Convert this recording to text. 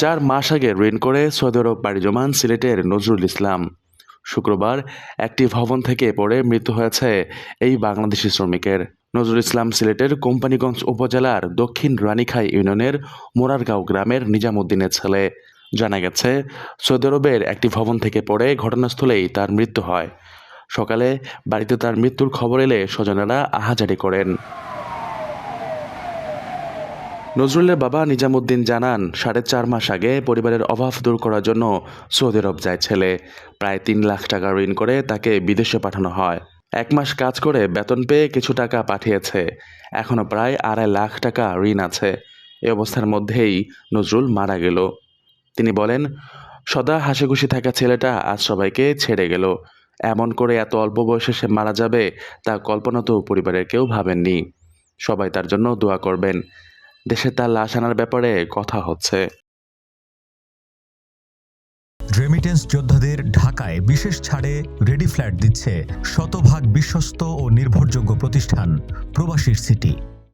চার মাস আগে ঋণ করে সৌদি আরব পাড়ি জমান সিলেটের নজরুল ইসলাম। শুক্রবার একটি ভবন থেকে পড়ে মৃত্যু হয়েছে এই বাংলাদেশি শ্রমিকের। নজরুল ইসলাম সিলেটের কোম্পানিগঞ্জ উপজেলার দক্ষিণ রানীখাই ইউনিয়নের মোরারগাঁও গ্রামের নিজামুদ্দিনের ছেলে। জানা গেছে, সৌদি আরবের একটি ভবন থেকে পড়ে ঘটনাস্থলেই তার মৃত্যু হয়। সকালে বাড়িতে তার মৃত্যুর খবর এলে স্বজনেরা আহাজারি করেন। নজরুলের বাবা নিজামুদ্দিন জানান, সাড়ে চার মাস আগে পরিবারের অভাব দূর করার জন্য সৌদি আরব যায় ছেলে। প্রায় তিন লাখ টাকা ঋণ করে তাকে বিদেশে পাঠানো হয়। এক মাস কাজ করে বেতন পেয়ে কিছু টাকা পাঠিয়েছে। এখনও প্রায় আড়াই লাখ টাকা ঋণ আছে। এ অবস্থার মধ্যেই নজরুল মারা গেল। তিনি বলেন, সদা হাসিখুশি থাকা ছেলেটা আজ সবাইকে ছেড়ে গেল। এমন করে এত অল্প বয়সে সে মারা যাবে তা কল্পনা তো পরিবারের কেউ ভাবেননি। সবাই তার জন্য দোয়া করবেন। দেশে তার লাশ আনার ব্যাপারে কথা হচ্ছে। রেমিটেন্স যোদ্ধাদের ঢাকায় বিশেষ ছাড়ে রেডি ফ্ল্যাট দিচ্ছে শতভাগ বিশ্বস্ত ও নির্ভরযোগ্য প্রতিষ্ঠান, প্রবাসীর সিটি